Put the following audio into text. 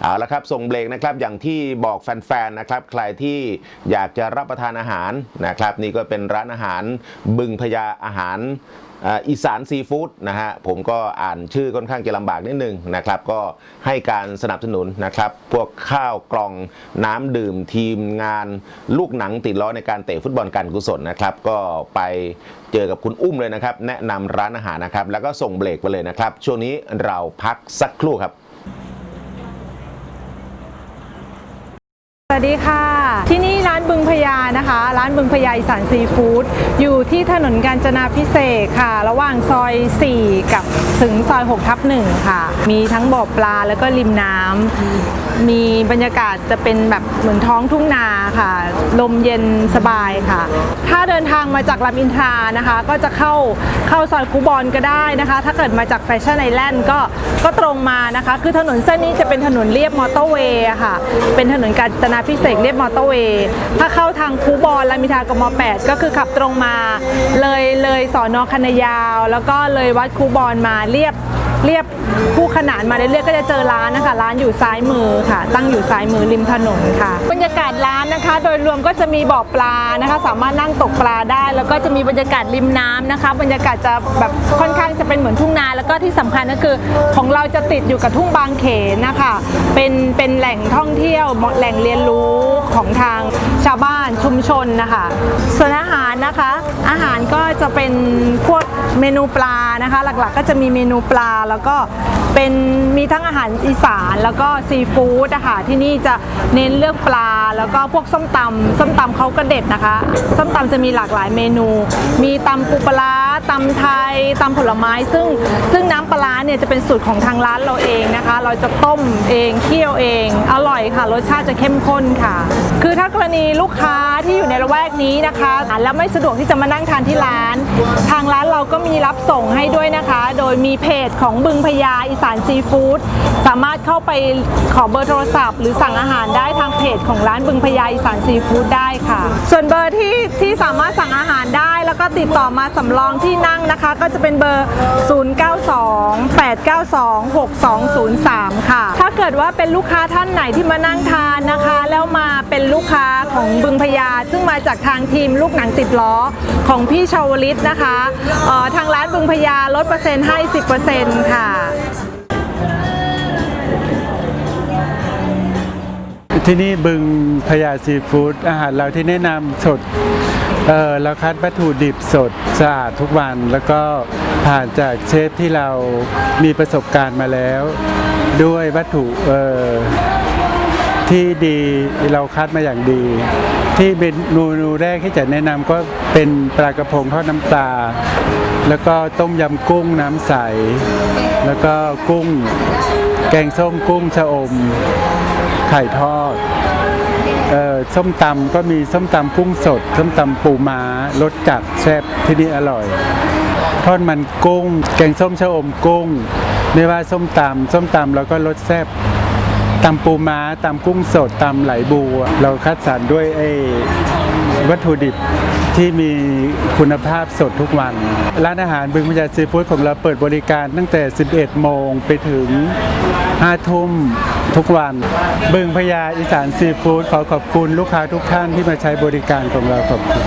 เอาละครับส่งเบรกนะครับอย่างที่บอกแฟนๆนะครับใครที่อยากจะรับประทานอาหารนะครับ นี่ก็เป็นร้านอาหารบึงพญาอาหารอีสานซีฟู้ดนะฮะผมก็อ่านชื่อค่อนข้างจะลำบากนิดนึงนะครับ ก็ให้การสนับสนุนนะครับ พวกข้าวกล่องน้ำดื่มทีมงานลูกหนังติดล้อในการเตะฟุตบอลการกุศลนะครับ ก็ไปเจอกับคุณอุ้มเลยนะครับ แนะนำร้านอาหารนะครับ แล้วก็ส่งเบรกไปเลยนะครับ ช่วงนี้เราพักสักครู่ครับ สวัสดีค่ะ บึงพญานะคะ ร้านบึงพญาอีสานซีฟู้ดอยู่ที่ถนนกาญจนาพิเศษค่ะ ระหว่างซอย 4 กับถึงซอย6ทับ1ค่ะ มีทั้งบ่อปลาแล้วก็ริมน้ำมีบรรยากาศจะเป็นแบบเหมือนท้องทุ่งนาค่ะ ลมเย็นสบายค่ะ ถ้าเดินทางมาจากรามอินทรานะคะ ก็จะเข้าเข้าซอยคูบอลก็ได้นะคะ ถ้าเกิดมาจากแฟชั่นไอแลนด์ก็ก็ตรงมานะคะ คือถนนเส้นนี้จะเป็นถนนเรียบมอเตอร์เวย์ค่ะ เป็นถนนกาญจนาพิเศษเรียบมอเตอร์เวย์ถ้าเข้าทางคูบอลรามิทากม8ก็คือขับตรงมา เลยเลยสอนอคันยาว แล้วก็เลยวัดคูบอลมาเรียบ เรียบคู่ขนานมาเรื่อยๆก็จะเจอร้านนะคะ ร้านอยู่ซ้ายมือค่ะ ตั้งอยู่ซ้ายมือริมถนนค่ะ บรรยากาศร้านนะคะ โดยรวมก็จะมีบ่อปลานะคะ สามารถนั่งตกปลาได้ แล้วก็จะมีบรรยากาศริมน้ำนะคะ บรรยากาศจะแบบค่อนข้างจะเป็นเหมือนทุ่งนา แล้วก็ที่สำคัญก็คือของเราจะติดอยู่กับทุ่งบางเขนนะคะ เป็นเป็นแหล่งท่องเที่ยวแหล่งเรียนรู้ของทางชาวบ้านชุมชนนะคะ ส่วนอาหารนะคะ อาหารก็จะเป็นพวก เมนูปลานะคะ หลักๆก็จะมีเมนูปลาแล้วก็เป็นมีทั้งอาหารอีสานแล้วก็ซีฟู้ดนะคะที่นี่จะเน้นเลือกปลาแล้วก็พวกส้มตำส้มตำเขาก็เด็ดนะคะ ส้มตำจะมีหลากหลายเมนู มีตำปูปลาร้าตำไทยตำผลไม้ ซึ่งซึ่งน้ำปลาเนี่ยจะเป็นสูตรของทางร้านเราเองนะคะ เราจะต้มเองเคี่ยวเอง อร่อยค่ะ รสชาติจะเข้มข้นค่ะ คือถ้ากรณีลูกค้าที่อยู่ในละแวกนี้นะคะแล้วไม่สะดวกที่จะมานั่งทานที่ร้าน ทางร้านเราก็มีรับส่งให้ด้วยนะคะ โดยมีเพจของบึงพญาอีสานซีฟู้ดสามารถเข้าไปขอเบอร์โทรศัพท์ หรือสั่งอาหารได้ทางเพจของร้านบึงพญาอีสานซีฟู้ดได้ค่ะ ส่วนเบอร์ที่ที่สามารถสั่งอาหารได้ แล้วก็ติดต่อมาสำรองที่นั่งนะคะ ก็จะเป็นเบอร์ 0928926203 ค่ะถ้าเกิดว่าเป็นลูกค้าท่านไหนที่มานั่งทานนะคะ แล้วมาเป็นลูกค้าของบึงพญาซึ่งมาจากทางทีมลูกหนังติดล้อของพี่ชาวลิตนะคะออทางร้านบึงพญาลดเปอร์เซ็นต์ให้ 10%ค่ะที่นี่บึงพญาซีฟู้ดอาหารเราที่แนะนำสดเออเราคัดวัตถุดิบสดสะอาดทุกวัน แล้วก็ผ่านจากเชฟที่เรามีประสบการณ์มาแล้ว ด้วยวัตถุเออที่ดีเราคัดมาอย่างดี ที่เมนูแรกที่จะแนะนำก็เป็นปลากระพงทอดน้ำปลาแล้วก็ต้มยำกุ้งน้ำใส แล้วก็กุ้ง แกงส้มกุ้งชะอม ไข่ทอดเอ่อส้มตำก็มีส้มตำกุ้งสด ส้มตำปูม้ารสจัดแซ่บที่นี่อร่อย ทอดมันกุ้ง แกงส้มชะอมกุ้ง ไม่ว่าส้มตำส้มตำแล้วก็รสแซ่บตำปูม้าตำกุ้งสดตำไหลบัว เราคัดสรรด้วยไอ้วัตถุดิบที่มีคุณภาพสดทุกวัน ร้านอาหารบึงพญาซีฟู้ดของเราเปิดบริการตั้งแต่ 11 โมงไปถึง 5 ทุ่มทุกวัน บึงพญาอีสานซีฟู้ดขอขอบคุณลูกค้าทุกท่านที่มาใช้บริการของเราขอบคุณ